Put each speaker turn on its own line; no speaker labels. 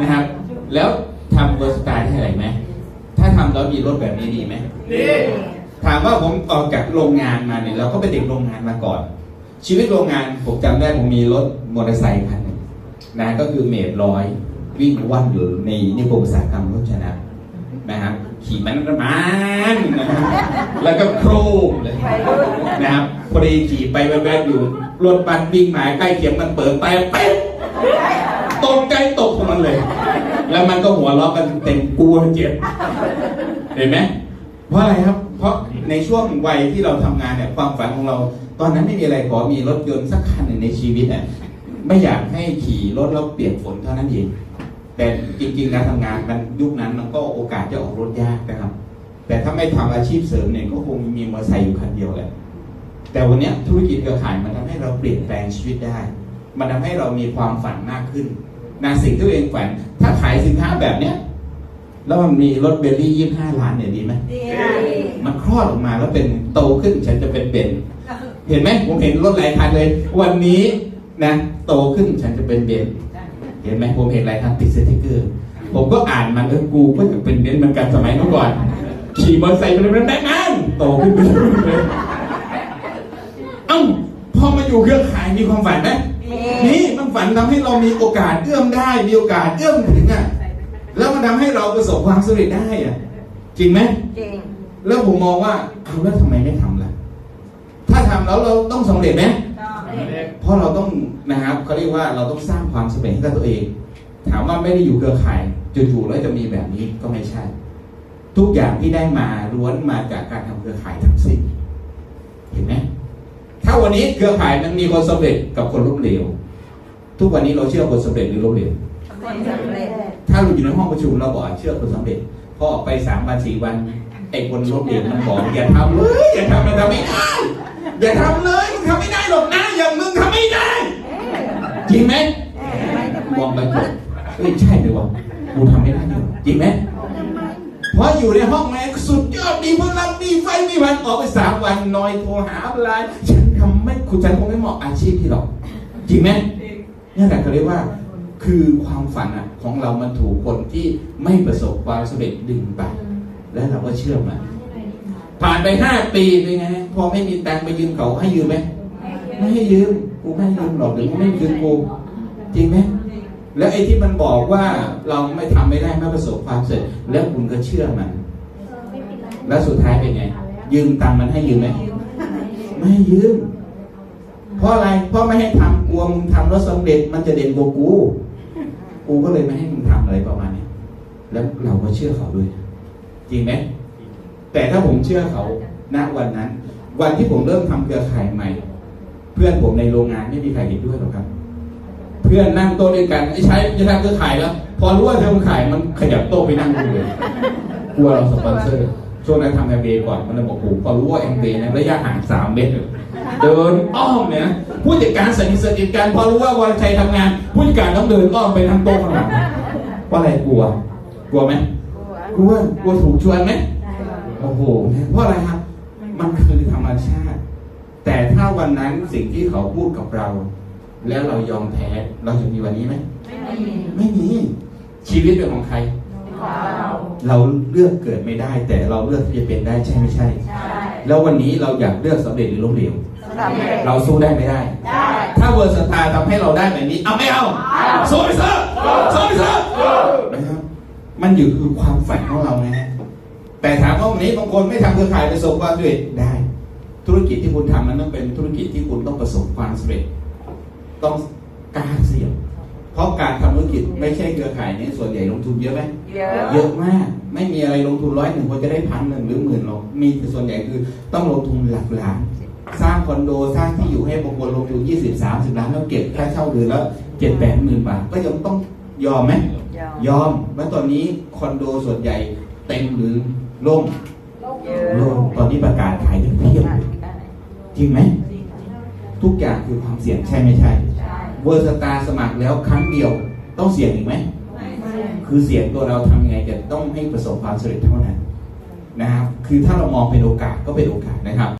นะครับ แล้วทำเวอร์สไตล์ได้ไรไหมถ้าทำแล้วมีรถแบบนี้ดีไหม
ดี
ถามว่าผมออกจากโรงงานมาเนี่ยเราก็เป็นเด็กโรงงานมาก่อน ชีวิตโรงงานผมจำได้ผมมีรถมอเตอร์ไซค์คันหนึ่งนะก็คือเมดร้อยวิ่งว่อนอยู่ในนิคมอุตสาหกรรมรถชนะนะครับขี่มันมันนะครับแล้วก็โครมเลยนะครับพอดีขี่ไปแวบๆอยู่รถบัสวิ่งมาใกล้เคียงมันเปิดไปเป๊ะ ตกใจตกของมันเลย แล้วมันก็หัวเราะกันเต็มกลัวเจ็บเห็นไหมเพราะอะไรครับ เพราะในช่วงวัยที่เราทำงานเนี่ยความฝันของเรา ตอนนั้นไม่มีอะไรขอมีรถยนต์สักคันหนึ่งในชีวิตเนี่ยไม่อยากให้ขี่รถแล้วเปียกฝนเท่านั้นเองแต่จริงๆการทำงานมันยุคนั้นมันก็โอกาสจะออกรถยากนะครับ แต่ถ้าไม่ทำอาชีพเสริมเนี่ยก็คงมีมอเตอร์ไซค์อยู่คันเดียวแหละแต่วันนี้ธุรกิจเครือข่ายมันทำให้เราเปลี่ยนแปลงชีวิตได้ มันทำให้เรามีความฝันมากขึ้น นะสิ่งที่ตัวเองฝันถ้าขายสินค้าแบบเนี้ยแล้วมันมีรถเบลลี่ยี่ห้าล้านเนี่ยดีไหม
ดี
มันคลอดออกมาแล้วเป็นโตขึ้นฉันจะเป็นเบนซ์เห็นไหมผมเห็นรถหลายคันเลย วันนี้นะ โตขึ้นฉันจะเป็นเบนซ์เห็นไหมผมเห็นหลายคันติดสติกเกอร์ ผมก็อ่านมันเออกูก็อยากเป็นเบนซ์เหมือนกันสมัยเมื่อก่อน ขี่มอเตอร์ไซค์เป็นเป็นแบงค์มันโตขึ้นไปเรื่อยๆเอ้าพอมาอยู่เครือข่ายมีความฝันไหม นี่มันฝันทำให้เรามีโอกาสเอื้อมได้ มีโอกาสเอื้อมถึงอะแล้วมันทำให้เราประสบความสำเร็จได้อะจริงไหม
จริง
แล้วผมมองว่าเอาแล้วทำไมไม่ทำล่ะ ถ้าทำแล้วเราต้องสำเร็จไหมเพราะเราต้องนะครับเขาเรียกว่าเราต้องสร้างความสำเร็จให้กับตัวเอง ถามว่าไม่ได้อยู่เครือข่ายจู่ๆแล้วจะมีแบบนี้ก็ไม่ใช่ ทุกอย่างที่ได้มาล้วนมาจากการทำเครือข่ายทั้งสิ้นเห็นไหมถ้าวันนี้เครือข่ายมันมีคนสำเร็จกับคนล้มเหลว ทุกวันนี้เราเชื่อคนสำเร็จหรือล้มเหลว
คนสำเร็จ
ถ้าเราอยู่ในห้องประชุมเราบอกเชื่อคนสำเร็จพอออกไปสามวันสี่วันไอ้คนล้มเหลวมันบอกอย่าทำเลยอย่าทำมันทำไม่ได้อย่าทำเลยมึงทำไม่ได้หรอกนะอย่างมึงทำไม่ได้ จริงไหมมองไปก่อนเอ้ยใช่เลยวะกูทำไม่ได้เลยจริงไหมเพราะอยู่ในห้องแม่งสุดยอดดีพลังดีไฟมีวันออกไปสามวันนอยโทรหาไลน์ฉันทำไม่คุณฉันคงไม่เหมาะอาชีพที่หรอกจริงไหม นี่แหละเขาเรียกว่าคือความฝันอะของเรามันถูกคนที่ไม่ประสบความสำเร็จดึงไป และเราก็เชื่อมันผ่านไปห้าปีเป็นไงพอไม่มีตังไปยืมเขาให้ยืมไหมไม่ให้ยืมกูไม่ให้ยืมหรอกเดี๋ยวมึงไม่คืนกูจริงไหมแล้วไอ้ที่มันบอกว่าเราไม่ทำไม่ได้ไม่ประสบความสำเร็จแล้วคุณก็เชื่อมัน แล้วสุดท้ายเป็นไง ยืมตังมันให้ยืมไหมไม่ให้ยืม ราะอะไร เพราะไม่ให้ทำกลัวมึงทำแล้วสำเร็จ มันจะเด่นกว่ากู กูก็เลยไม่ให้มึงทำอะไรประมาณเนี้ยแล้วเราก็เชื่อเขาด้วย จริงไหมแต่ถ้าผมเชื่อเขาณวันนั้น วันที่ผมเริ่มทำเครือข่ายใหม่ เพื่อนผมในโรงงานไม่มีใครเห็นด้วยหรอกครับ เพื่อนนั่งโต๊ะด้วยกันไอ้ใช้จะทำเครือข่ายแล้ว พอรู้ว่าเธอขายมันขยับโต๊ะไปนั่งดูเลยกลัวเราสปอนเซอร์ ช่วงนั้นทำแอมเบก่อนมันเลยบอกโอ้โหพอรู้ว่าแอมเบนะระยะห่างสามเมตรเลยเดินอ้อมเนี่ยนะผู้จัดการสนิทสนิทกันพอรู้ว่าวรชัยทำงาน ผู้จัดการต้องเดินอ้อมไปทางโต๊ะข้างหลังเพราะอะไรกลัว กลัวไหมกลัวกลัวถูกชวนไหมโอ้โหเพราะอะไรครับ มันคือธรรมชาติ แต่ถ้าวันนั้นสิ่งที่เขาพูดกับเรา แล้วเรายอมแพ้เราจะมีวันนี้ไหมไม่มีชีวิตเป็นของใคร เราเลือกเกิดไม่ได้ แต่เราเลือกที่จะเป็นได้ใช่ไม่ใช่แล้ววันนี้เราอยากเลือกสำเร็จหรือล้มเหลวเราสู้ได้ไม่ได้ ถ้าเวอร์สตาร์ทำให้เราได้แบบนี้ เอาไม่เอาสู้ไปซะสู้ไปซะนะครับ มันอยู่คือความฝันของเราไงฮะแต่ถามว่าวันนี้บางคนไม่ทำเครือข่ายประสบความสำเร็จได้ ธุรกิจที่คุณทำมันต้องเป็นธุรกิจที่คุณต้องประสบความสำเร็จ ต้องกล้าเสี่ยง เพราะการทำธุรกิจไม่ใช่เครือข่ายนี้ส่วนใหญ่ลงทุนเยอะไหม
เยอะ
เยอะมาก ไม่มีอะไรลงทุนร้อยหนึ่งคนจะได้พันหนึ่งหรือหมื่นหรอกมีแต่ส่วนใหญ่คือต้องลงทุนหลักล้านสร้างคอนโดสร้างที่อยู่ให้บางคนลงทุนยี่สิบสามสิบล้านแล้วเก็บค่าเช่าเดือนละเจ็ดแปดหมื่นบาทก็ยังต้องยอมไหม
ยอม
ยอมแล้วตอนนี้คอนโดส่วนใหญ่เต็มหรือโล่ง
เยอะ
โล่งตอนนี้ประกาศขายกันเพียบเลยจริงไหมทุกอย่างคือความเสี่ยงใช่ไม่ใช่ เวอร์สตาร์สมัครแล้วครั้งเดียวต้องเสี่ยงอีกไหมคือเสียงตัวเราทำยังไงจะต้องให้ประสบความสำเร็จเท่านั้นนะครับคือถ้าเรามองเป็นโอกาสก็เป็นโอกาสนะครับ